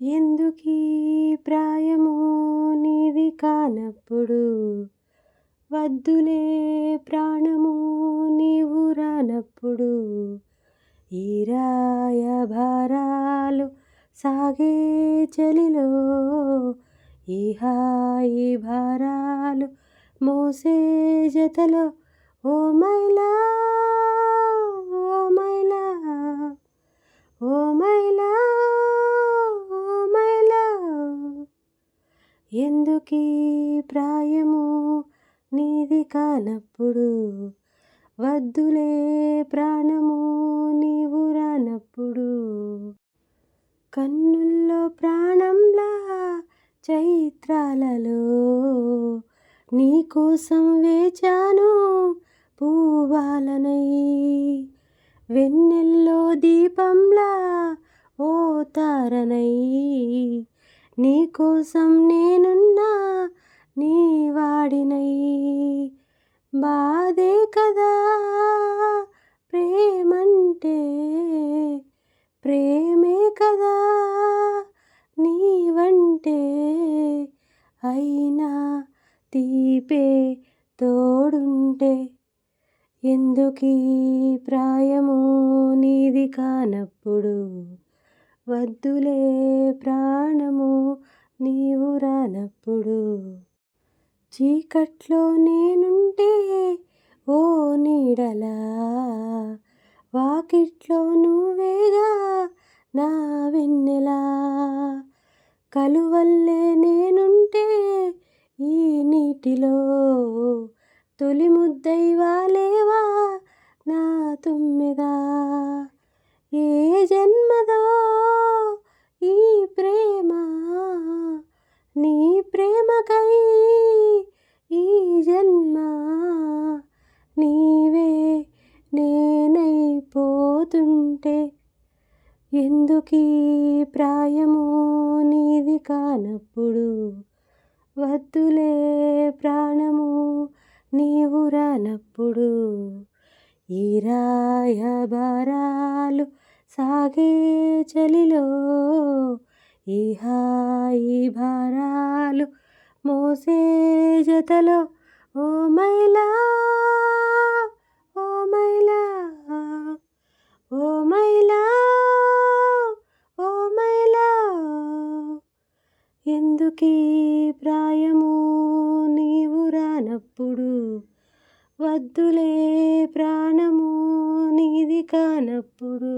ఎందుకీ ప్రాయము నీది కానప్పుడు? వద్దులే ప్రాణము నీవు రానప్పుడు? ఈ రాయభారాలు సాగే చలిలో ఈ హాయి భారాలు మోసే జతలో ఓ మైలా ఓ మైలా ఓ మైలా ఓ మైలా ఎందుకీ ప్రాయము? నీది కానప్పుడు వద్దులే ప్రాణము నీవు రానప్పుడు. కన్నుల్లో ప్రాణంలా చైత్రాలలో నీకోసం వేచాను పూవాలనై. వెన్నెల్లో దీపంలా ఓ తారనై. నీకోసం నేనున్నా నీ వాడినై. బాధే కదా ప్రేమంటే ప్రేమే కదా నీవంటే. అయినా తీపే తోడుంటే ఎందుకీ ప్రాయము నీది కానప్పుడు? వద్దులే ప్రాణము నీవు రానప్పుడు. చీకట్లో నేనుంటే ఓ నీడలా. వాకిట్లో నువ్వేగా నా వెన్నెలా. కలువల్లే నేనుంటే ఈ నీటిలో. తొలి ముద్దైవాలేవా నా తుమ్మిదా ఏ జన్మదో ఈ ప్రేమ నీ ప్రేమకై ఈ జన్మ నీవే నేనైపోతుంటే ఎందుకీ ప్రాయము నీది కానప్పుడు? వద్దులే ప్రాణము నీవు రానప్పుడు? ఈ రాయబారాలు సాగే చలిలో ఈ హాయి భారాలు మోసే జతలో ఓ మైలా ఓ మైలా ఓ మైలా ఓ మైలా. ఎందుకీ ప్రాయము నీవు రానప్పుడు? వద్దులే ప్రాణము నీది కానప్పుడు.